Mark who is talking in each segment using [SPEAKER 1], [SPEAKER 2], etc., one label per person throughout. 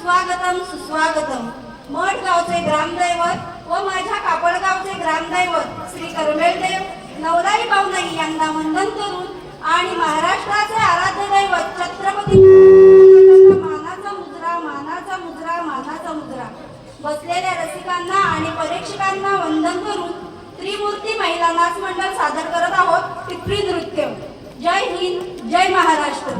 [SPEAKER 1] सुस्वागतम सुस्वागतम. मठ गावचे ग्रामदैवत व माझ्या कापडगावचे ग्रामदैवत श्री करमेलदेव नवराई बावनाई यांना वंदन करून आणि महाराष्ट्राचे आराध्य दैवत छत्रपती मानाचा मुजरा मानाचा मुजरा मानाचा मुजरा. बसलेल्या रसिकांना आणि परीक्षकांना वंदन करून त्रिमूर्ती महिला नाच मंडळ सादर करत आहोत पिपरी नृत्य. जय हिंद जय महाराष्ट्र.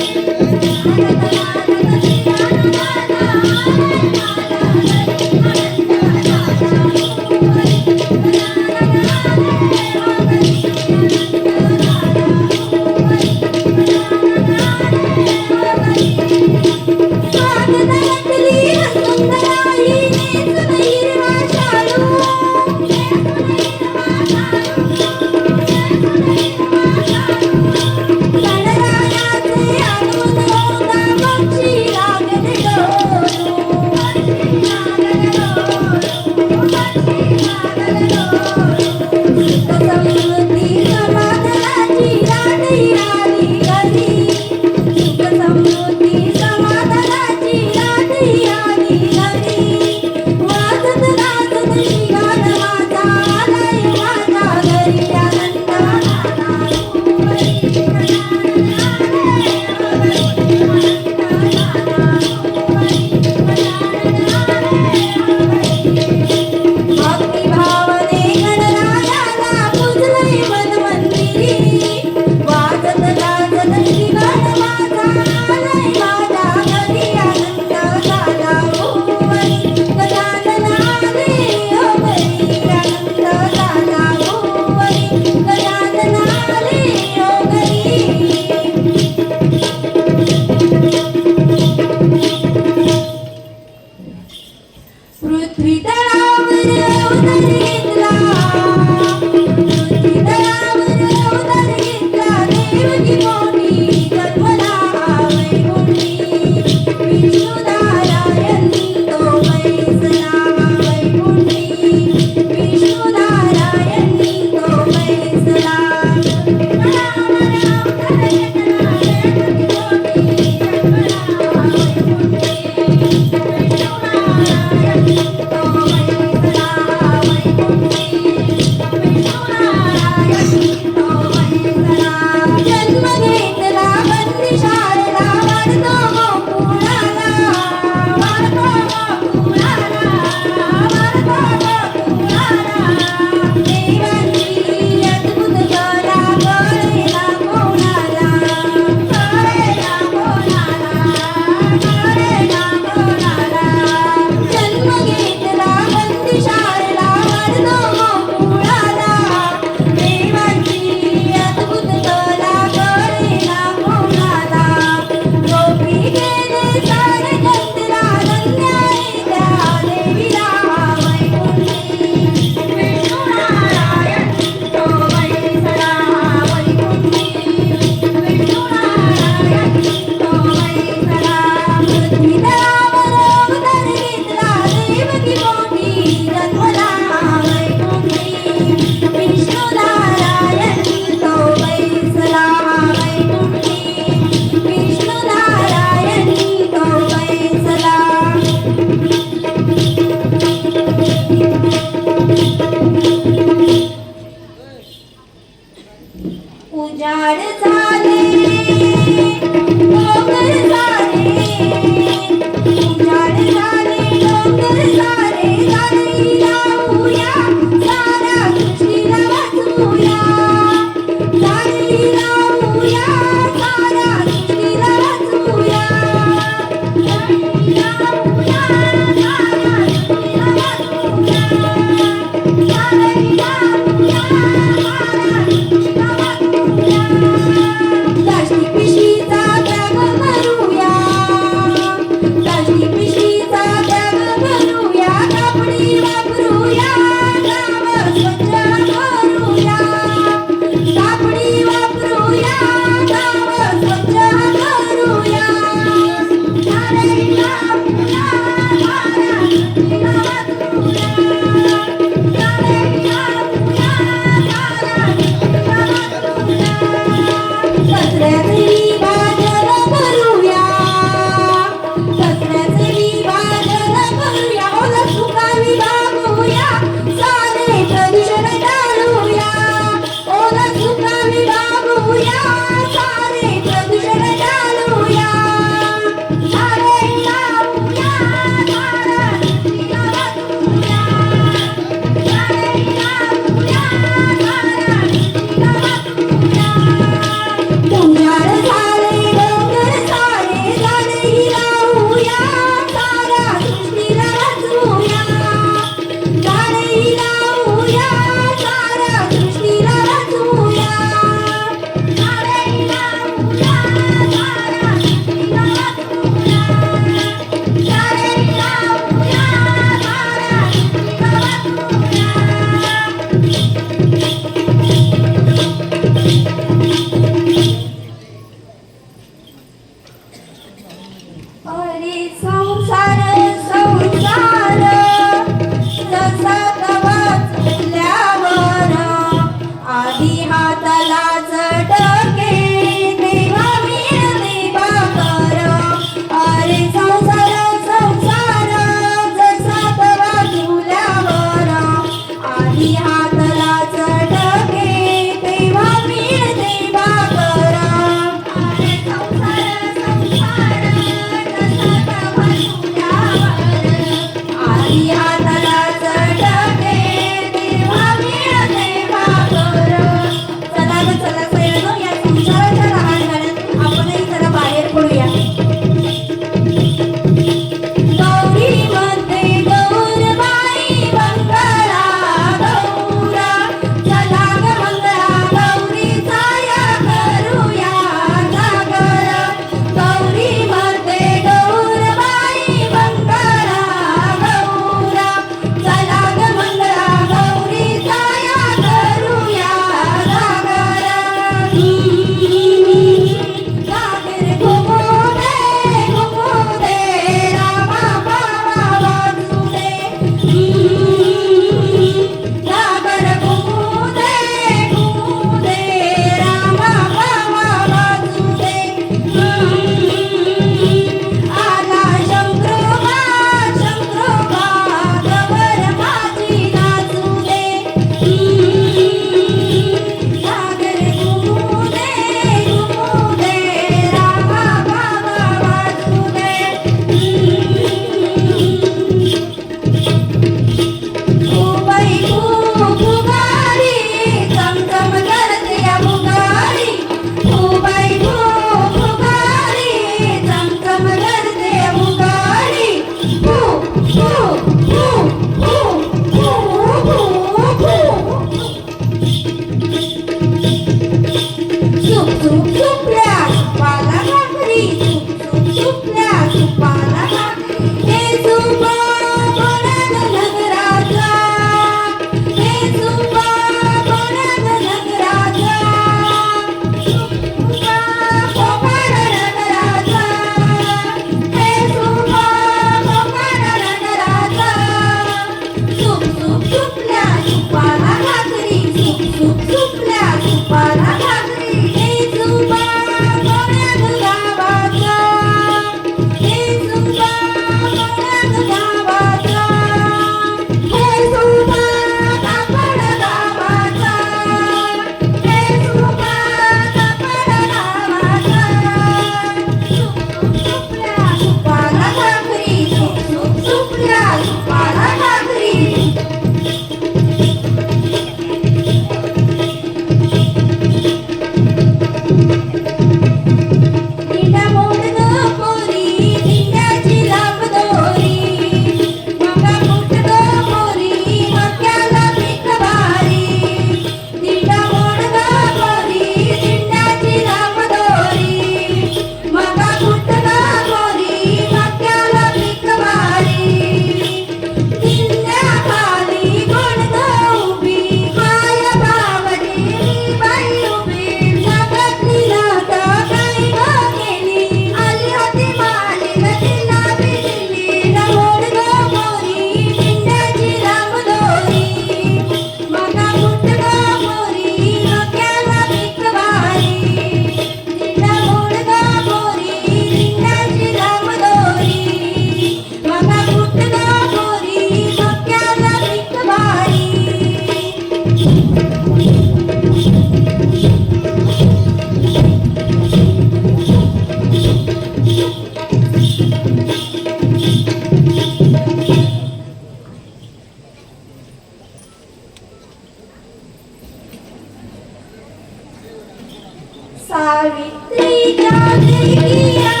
[SPEAKER 1] सावित्री जागृति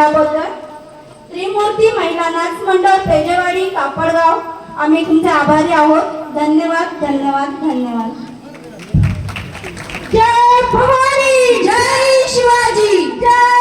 [SPEAKER 1] त्याबद्दल त्रिमूर्ती महिला नाच मंडळ पेजेवाडी कापडगाव आम्ही तुमचे आभारी आहोत. धन्यवाद धन्यवाद धन्यवाद. जय भवानी जय शिवाजी जय